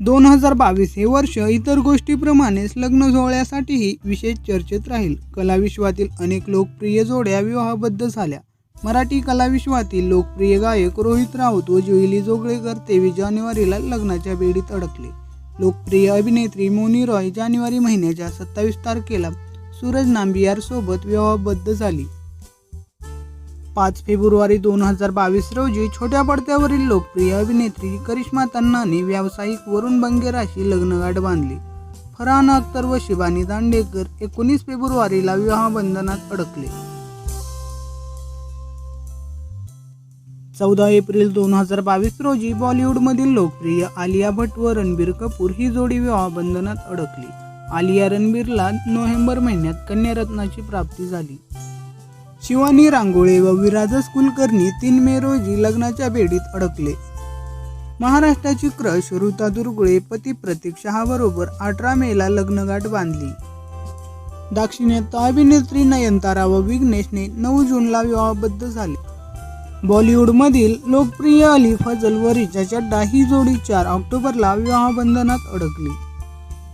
दोन हजार बावीस हे वर्ष इतर गोष्टीप्रमाणेच लग्न सोहळ्यासाठीही विशेष चर्चेत राहील. कलाविश्वातील अनेक लोकप्रिय जोड्या विवाहबद्ध झाल्या. मराठी कलाविश्वातील लोकप्रिय गायक रोहित राऊत व जुईली जोगळेकर तेवीस जानेवारीला लग्नाच्या बेडीत अडकले. लोकप्रिय अभिनेत्री मोनी रॉय जानेवारी महिन्याच्या सत्तावीस तारखेला सूरज नांबियार सोबत विवाहबद्ध झाली. पाच फेब्रुवारी दोन हजार बावीस रोजी छोट्या पडद्यावरील लोकप्रिय अभिनेत्री करिश्मा तन्नाने व्यावसायिक वरुण बंगेराशी लग्नगाठ बांधली. फरहान अख्तर व शिवानी दांडेकर एकोणीस फेब्रुवारीला विवाहबंधनात अडकले. चौदा एप्रिल दोन हजार बावीस रोजी बॉलिवूडमधील लोकप्रिय आलिया भट्ट व रणबीर कपूर ही जोडी विवाहबंधनात अडकली. आलिया रणबीरला नोव्हेंबर महिन्यात कन्यारत्नाची प्राप्ती झाली. शिवानी रांगोळे व विराजस कुलकर्णी तीन मे रोजी लग्नाच्या बेडीत अडकले. महाराष्ट्राची क्रश ऋता दुर्गुळे पती प्रतीक शहाबरोबर अठरा मेला लग्नगाठ बांधली. दाक्षिणात्य अभिनेत्री नयनतारा व विघ्नेशने नऊ जूनला विवाहबद्ध झाले. बॉलिवूडमधील लोकप्रिय अली फजल व रिचा चड्डा ही जोडी चार ऑक्टोबरला विवाहबंधनात अडकली.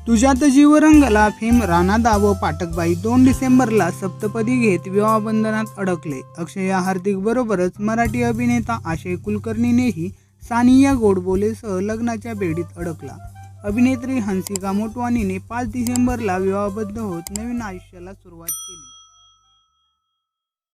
तुझ्यात जीव रंगला फेम राणादा व पाटकबाई दोन डिसेंबरला सप्तपदी घेत विवाहबंधनात अडकले. अक्षया हार्दिक बरोबरच मराठी अभिनेता आशय कुलकर्णीनेही सानिया गोडबोलेसह लग्नाच्या बेडीत अडकला. अभिनेत्री हंसिका मोटवानीने पाच डिसेंबरला विवाहबद्ध होत नवीन आयुष्याला सुरुवात केली.